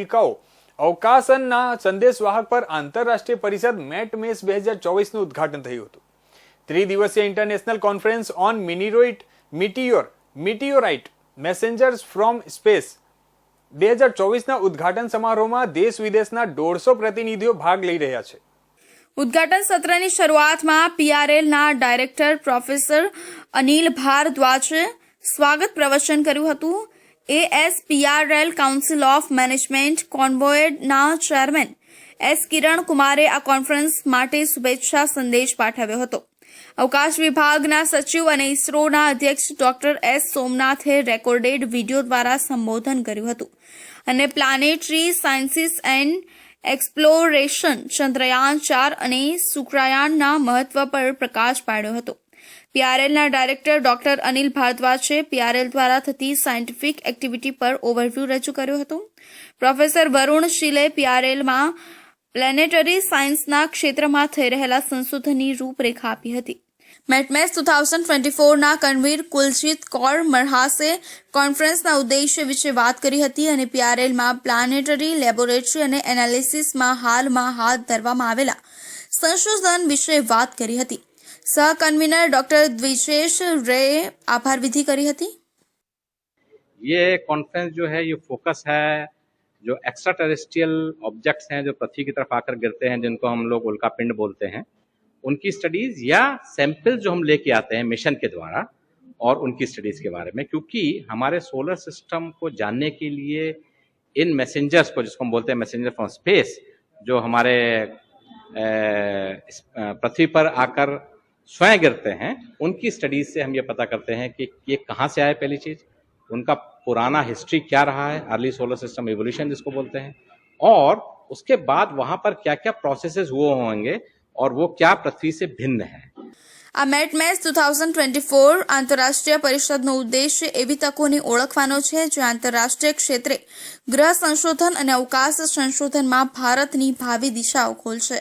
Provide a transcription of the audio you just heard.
ઉલ્કાઓ અવકાશનના સંદેશવાહક પર આંતરરાષ્ટ્રીય પરિષદ મેટ મેસ બે હજાર ચોવીસનું ઉદઘાટન થયું હતું. ત્રિદિવસીય international conference on મિનિરોઇટ meteor, meteorite messengers from space બે હજાર ચોવીસના ઉદ્ઘાટન સમારોહમાં દેશ વિદેશના દોઢસો પ્રતિનિધિઓ ભાગ લઈ રહ્યા છે. ઉદ્ઘાટન સત્રની શરૂઆતમાં પીઆરએલના ડાયરેક્ટર પ્રોફેસર અનિલ ભારદ્વાજે સ્વાગત પ્રવચન કર્યું હતું. એએસપીઆરએલ કાઉન્સિલ ઓફ મેનેજમેન્ટ કોન્બોએડના ચેરમેન એસ કિરણ કુમારે આ કોન્ફરન્સ માટે શુભેચ્છા સંદેશ પાઠવ્યો હતો. અવકાશ વિભાગના સચિવ અને ઇસરોના અધ્યક્ષ ડોક્ટર એસ. સોમનાથે રેકોર્ડેડ વીડિયો દ્વારા સંબોધન કર્યું હતું. અને planetary sciences and exploration Chandrayaan ચાર અને શુક્રયાનના મહત્વ પર પ્રકાશ પાડ્યો હતો. પીઆરએલના ડાયરેક્ટર ડોક્ટર અનિલ ભારદ્વાજે પીઆરએલ દ્વારા થતી સાયન્ટિફિક એક્ટિવિટી પર ઓવરવ્યૂ રજૂ કર્યું હતું. પ્રોફેસર વરુણ શીલે પીઆરએલમાં પ્લેનેટરી સાયન્સના ક્ષેત્રમાં થઈ રહેલા સંશોધનની રૂપરેખા આપી હતી. મેટમેસ ટુ થાઉઝન્ડ ટ્વેન્ટી ફોરના કણવીર કુલજીત કૌર મરહાસે કોન્ફરન્સના ઉદ્દેશ્ય વિશે વાત કરી હતી અને પીઆરએલમાં પ્લાનેટરી લેબોરેટરી અને એનાલિસિસમાં હાલમાં હાથ ધરવામાં આવેલા સંશોધન વિશે વાત કરી હતી. સહ કન્વીનર ડોક્ટર દ્વિશેષ રે આભાર વિધિ કરી હતી ये कॉन्फ्रेंस जो है ये फोकस है जो एक्स्ट्रा टेरेस्ट्रियल ऑब्जेक्ट्स हैं जो पृथ्वी की तरफ आकर गिरते हैं जिनको हम लोग उल्का पिंड बोलते हैं उनकी स्टडीज या सैंपल जो हम लेके आते हैं मिशन के द्वारा और उनकी स्टडीज के बारे में क्योंकि हमारे सोलर सिस्टम को जानने के लिए इन मैसेंजर्स को जिसको हम बोलते हैं मैसेंजर फ्रॉम स्पेस जो हमारे अ, इस, अ, पृथ्वी पर आकर स्वयं गिरते हैं उनकी स्टडीज से हम ये पता करते हैं कि ये कहाँ से आए पहली चीज उनका पुराना हिस्ट्री क्या रहा है अर्ली सोलर सिस्टम एवोल्यूशन जिसको बोलते हैं और उसके बाद वहां पर क्या क्या प्रोसेसेस हुए होंगे और वो क्या पृथ्वी से भिन्न है આ મેટ મેચ ટુ થાઉઝન્ડ ટ્વેન્ટી ફોર આંતરરાષ્ટ્રીય પરિષદનો ઉદ્દેશ્ય એવી તકોને ઓળખવાનો છે જે આંતરરાષ્ટ્રીય ક્ષેત્રે ગ્રહ સંશોધન અને અવકાશ સંશોધનમાં ભારતની ભાવિ દિશાઓ ખોલશે